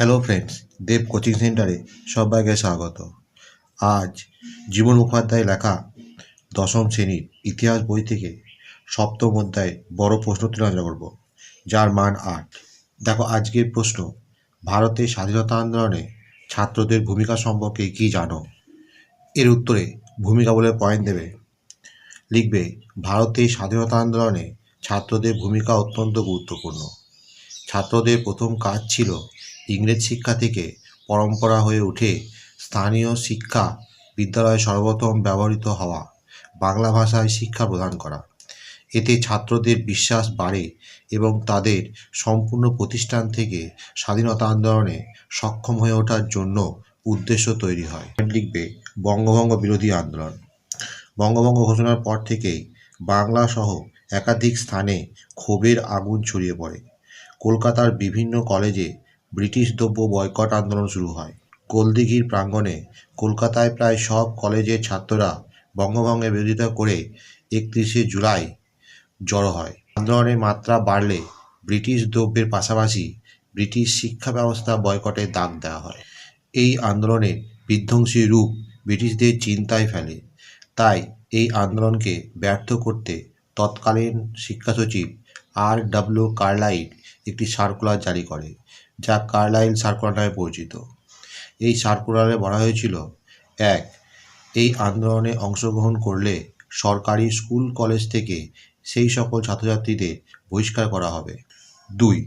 Hello friends দেব coaching সেন্টারে সবাইকে স্বাগত। আজ জীবন মুখোপাধ্যায় লেখা দশম শ্রেণির ইতিহাস বই থেকে সপ্তম অধ্যায় বড় প্রশ্ন তুলে আলোচনা করব, যার মান আট। দেখো, আজকের প্রশ্ন, ভারতের স্বাধীনতা আন্দোলনে ছাত্রদের ভূমিকা সম্পর্কে কী জানো? এর উত্তরে ভূমিকা বলে পয়েন্ট দেবে। লিখবে, ভারতের স্বাধীনতা আন্দোলনে ছাত্রদের ভূমিকা অত্যন্ত গুরুত্বপূর্ণ। ছাত্রদের প্রথম কাজ ছিল ইংরেজ শিক্ষা থেকে পরম্পরা হয়ে উঠে স্থানীয় শিক্ষা বিদ্যালয়ে সর্বপ্রথম ব্যবহৃত হওয়া বাংলা ভাষায় শিক্ষা প্রদান করা। এতে ছাত্রদের বিশ্বাস বাড়ে এবং তাদের সম্পূর্ণ প্রতিষ্ঠান থেকে স্বাধীনতা আন্দোলনে সক্ষম হয়ে ওঠার জন্য উদ্দেশ্য তৈরি হয়। লিখবে বঙ্গভঙ্গ বিরোধী আন্দোলন। বঙ্গভঙ্গ ঘোষণার পর থেকেই বাংলা সহ একাধিক স্থানে ক্ষোভের আগুন ছড়িয়ে পড়ে। কলকাতার বিভিন্ন কলেজে ব্রিটিশ দ্রব্য বয়কট আন্দোলন শুরু হয়। গোলদিঘির প্রাঙ্গণে কলকাতায় প্রায় সব কলেজের ছাত্ররা বঙ্গভঙ্গের বিরোধিতা করে একত্রিশে জুলাই জড়ো হয়। আন্দোলনের মাত্রা বাড়লে ব্রিটিশ দ্রব্যের পাশাপাশি ব্রিটিশ শিক্ষা ব্যবস্থা বয়কটের দাগ দেওয়া হয়। এই আন্দোলনের বিধ্বংসী রূপ ব্রিটিশদের চিন্তায় ফেলে। তাই এই আন্দোলনকে ব্যর্থ করতে তৎকালীন শিক্ষা সচিব আর ডাব্লিউ কার্লাইল একটি সার্কুলার জারি করে। যা কার্লাইল সার্কুলার নামে পরিচিত। এই সার্কুলারে বলা হয়েছিল, এক, এই আন্দোলনে অংশগ্রহণ করলে সরকারি স্কুল, কলেজ থেকে সেই সকল ছাত্রছাত্রীদের বহিষ্কার করা হবে। দুই,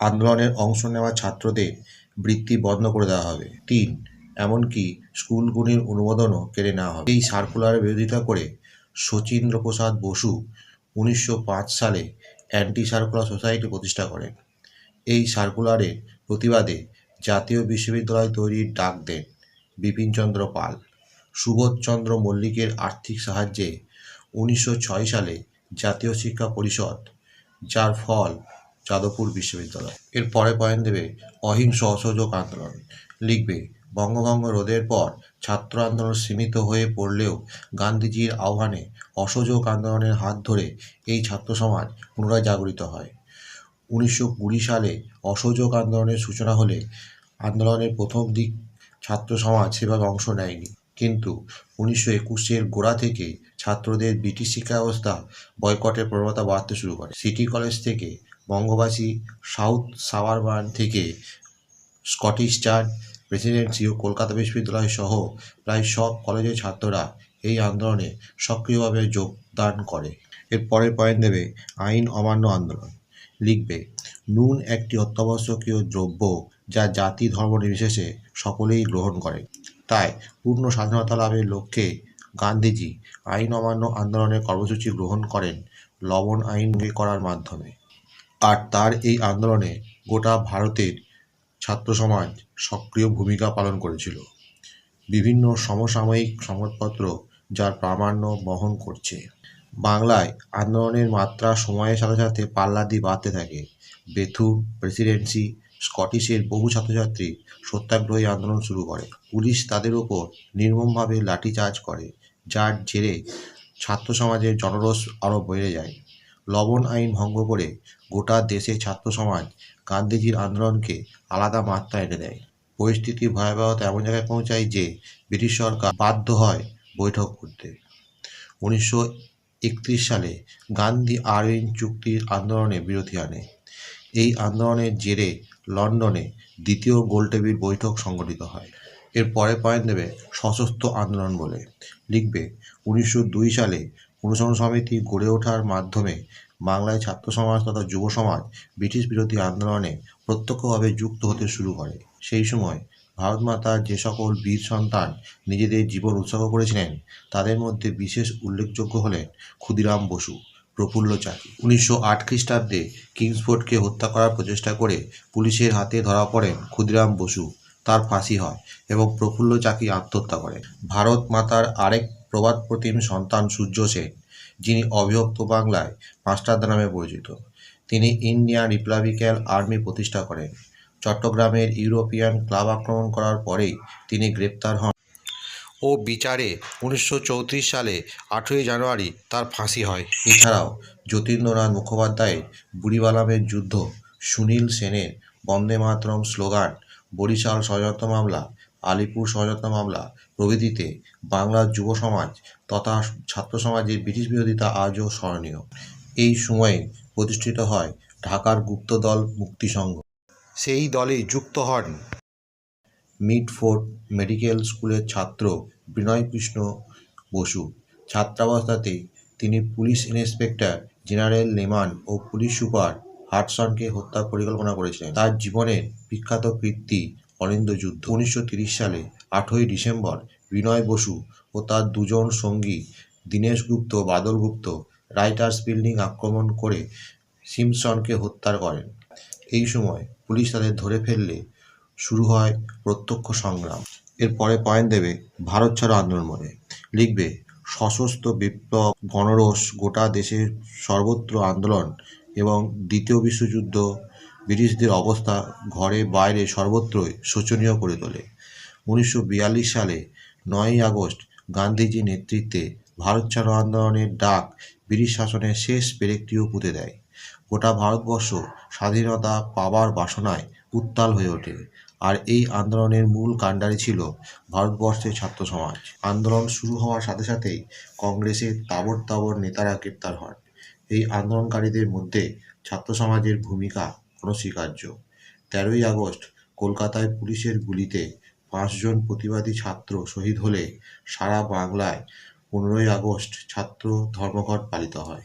আন্দোলনের অংশ নেওয়া ছাত্রদের বৃত্তি বন্ধ করে দেওয়া হবে। তিন, এমনকি স্কুলগুলির অনুমোদনও কেড়ে নেওয়া হবে। এই সার্কুলারের বিরোধিতা করে শচীন্দ্রপ্রসাদ বসু উনিশশো পাঁচ সালে অ্যান্টি সার্কুলার সোসাইটি প্রতিষ্ঠা করেন। এই সার্কুলারের প্রতিবাদে জাতীয় বিশ্ববিদ্যালয় তৈরির ডাক দেন বিপিনচন্দ্র পাল। সুবোধচন্দ্র মল্লিকের আর্থিক সাহায্যে উনিশশো ছয় সালে জাতীয় শিক্ষা পরিষদ, যার ফল যাদবপুর বিশ্ববিদ্যালয়। এর পরে পয়েন্ট দেবে অহিংস অসহযোগ আন্দোলন। লিখবে, বঙ্গভঙ্গ রোধের পর ছাত্র আন্দোলন সীমিত হয়ে পড়লেও গান্ধীজির আহ্বানে অসহযোগ আন্দোলনের হাত ধরে এই ছাত্র সমাজ পুনরায় জাগরিত হয়। উনিশশো কুড়ি সালে অসহযোগ আন্দোলনের সূচনা হলে আন্দোলনের প্রথম দিক ছাত্র সমাজ সেভাবে অংশ নেয়নি। কিন্তু উনিশশো একুশের গোড়া থেকে ছাত্রদের ব্রিটিশ শিক্ষা ব্যবস্থা বয়কটের প্রবণতা বাড়তে শুরু করে। সিটি কলেজ থেকে বঙ্গবাসী, সাউথ সাবারবান থেকে স্কটিশ চার্চ প্রেসিডেন্সি ও কলকাতা বিশ্ববিদ্যালয় সহ প্রায় সব কলেজের ছাত্ররা এই আন্দোলনে সক্রিয়ভাবে যোগদান করে। এর পরের পয়েন্ট দেবে আইন অমান্য আন্দোলন। লিখবে, নুন একটি অত্যাবশ্যকীয় দ্রব্য যা জাতি ধর্ম নির্বিশেষে সকলেই গ্রহণ করে। তাই, পূর্ণ স্বাধীনতা লাভের লক্ষ্যে গান্ধীজি আইন অমান্য আন্দোলনের কর্মসূচি গ্রহণ করেন লবণ আইন করার মাধ্যমে। আর তার এই আন্দোলনে গোটা ভারতের ছাত্র সমাজ সক্রিয় ভূমিকা পালন করেছিল। বিভিন্ন সমসাময়িক সংবাদপত্র যার প্রামাণ্য বহন করছে। বাংলায় আন্দোলনের মাত্রা সময়ের সাথে সাথে পাল্লা দিয়ে বাড়তে থাকে। বেথুন প্রেসিডেন্সি স্কটিশের বহু ছাত্রছাত্রী সত্যাগ্রহী আন্দোলন শুরু করে। পুলিশ তাদের ওপর নির্মমভাবে লাঠিচার্জ করে, যার জেরে ছাত্র সমাজের জনরোষ আরও বেড়ে যায়। লবণ আইন ভঙ্গ করে গোটা দেশের ছাত্র সমাজ গান্ধীজির আন্দোলনকে আলাদা মাত্রা এনে দেয়। পরিস্থিতি ভয়াবহতা এমন জায়গায় পৌঁছায় যে ব্রিটিশ সরকার বাধ্য হয় বৈঠক করতে। উনিশশো একত্রিশ সালে গান্ধী আরউইন চুক্তির আন্দোলনে বিরোধী আনে। এই আন্দোলনের জেরে লন্ডনে দ্বিতীয় গোলটেবিল বৈঠক সংগঠিত হয়। এর পরে পয়েন্ট দেবে সশস্ত্র আন্দোলন বলে। লিখবে, উনিশশো দুই সালে অনুসরণ সমিতি গড়ে ওঠার মাধ্যমে বাংলায় ছাত্র সমাজ তথা যুব সমাজ ব্রিটিশ বিরোধী আন্দোলনে প্রত্যক্ষভাবে যুক্ত হতে শুরু করে। সেই সময় ভারত মাতার যে সকল বীর সন্তান নিজেদের জীবন উৎসর্গ করেছিলেন, তাদের মধ্যে বিশেষ উল্লেখযোগ্য হলেন ক্ষুদিরাম বসু, প্রফুল্ল চাকি। উনিশশো আট খ্রিস্টাব্দে কিংসফোর্ডকে হত্যা করার প্রচেষ্টা করে পুলিশের হাতে ধরা পড়েন ক্ষুদিরাম বসু। তার ফাঁসি হয় এবং প্রফুল্ল চাকি আত্মহত্যা করেন ভারত মাতার আরেক প্রবাদ প্রতিম সন্তান সূর্য সেন, যিনি অবিভক্ত বাংলায় মাস্টারদা নামে পরিচিত। তিনি ইন্ডিয়ান রিপাবলিক্যান আর্মি প্রতিষ্ঠা করেন। চট্টগ্রামের ইউরোপিয়ান ক্লাব আক্রমণ করার পরেই তিনি গ্রেপ্তার হন। ও বিচারে উনিশশো চৌত্রিশ সালে আঠেরোই জানুয়ারি তার ফাঁসি হয়। এছাড়াও যতীন্দ্রনাথ মুখোপাধ্যায়ের বুড়িবালামের যুদ্ধ সুনীল সেনের বন্দে মাতরম স্লোগান বরিশাল ষড়যন্ত্র মামলা আলিপুর ষড়যন্ত্র মামলা প্রভৃতিতে বাংলার যুব সমাজ তথা ছাত্র সমাজের ব্রিটিশ বিরোধিতা আজও স্মরণীয়। এই সময়ে প্রতিষ্ঠিত হয় ঢাকার গুপ্তদল মুক্তি সংঘ। সেই দলে যুক্ত হন। মিডফোর্ড মেডিকেল স্কুলের ছাত্র বিনয় কৃষ্ণ বসু। ছাত্রাবস্থাতেই তিনি পুলিশ ইন্সপেক্টর জেনারেল লেমান ও পুলিশ সুপার হাডসনকে হত্যার পরিকল্পনা করেছিলেন। তার জীবনের বিখ্যাত কীর্তি অলিন্দ যুদ্ধ। উনিশশো সালে আঠই ডিসেম্বর বিনয় বসু ও তার দুজন সঙ্গী দীনেশ গুপ্ত বাদল গুপ্ত রাইটার্স বিল্ডিং আক্রমণ করে সিমসনকে হত্যা করেন। এই সময় পুলিশ তাদের ধরে ফেললে শুরু হয় প্রত্যক্ষ সংগ্রাম। এরপরে পয়েন্ট দেবে ভারত ছাড়ো আন্দোলন লিখবে, সশস্ত্র বিপ্লব, গণরোষ, গোটা দেশের সর্বত্র আন্দোলন এবং দ্বিতীয় বিশ্বযুদ্ধ, ব্রিটিশদের অবস্থা ঘরে বাইরে সর্বত্রই শোচনীয় করে তোলে। উনিশশো বিয়াল্লিশ সালে নয়ই আগস্ট গান্ধীজির নেতৃত্বে ভারত ছাড়ো আন্দোলনের ডাক ব্রিটিশ শাসনের শেষ পেরেকটিও পুঁতে দেয়। গোটা ভারতবর্ষ স্বাধীনতা পাবার বাসনায় উত্তাল হয়ে ওঠে। আর এই আন্দোলনের মূল কাণ্ডারি ছিল ভারতবর্ষের ছাত্র সমাজ। আন্দোলন শুরু হওয়ার সাথে সাথেই কংগ্রেসের তাবড় তাবড় নেতারা গ্রেপ্তার হন। এই আন্দোলনকারীদের মধ্যে ছাত্র সমাজের ভূমিকা অনস্বীকার্য। তেরোই আগস্ট কলকাতায় পুলিশের গুলিতে পাঁচজন প্রতিবাদী ছাত্র শহীদ হলে সারা বাংলায় পনেরোই আগস্ট ছাত্র ধর্মঘট পালিত হয়।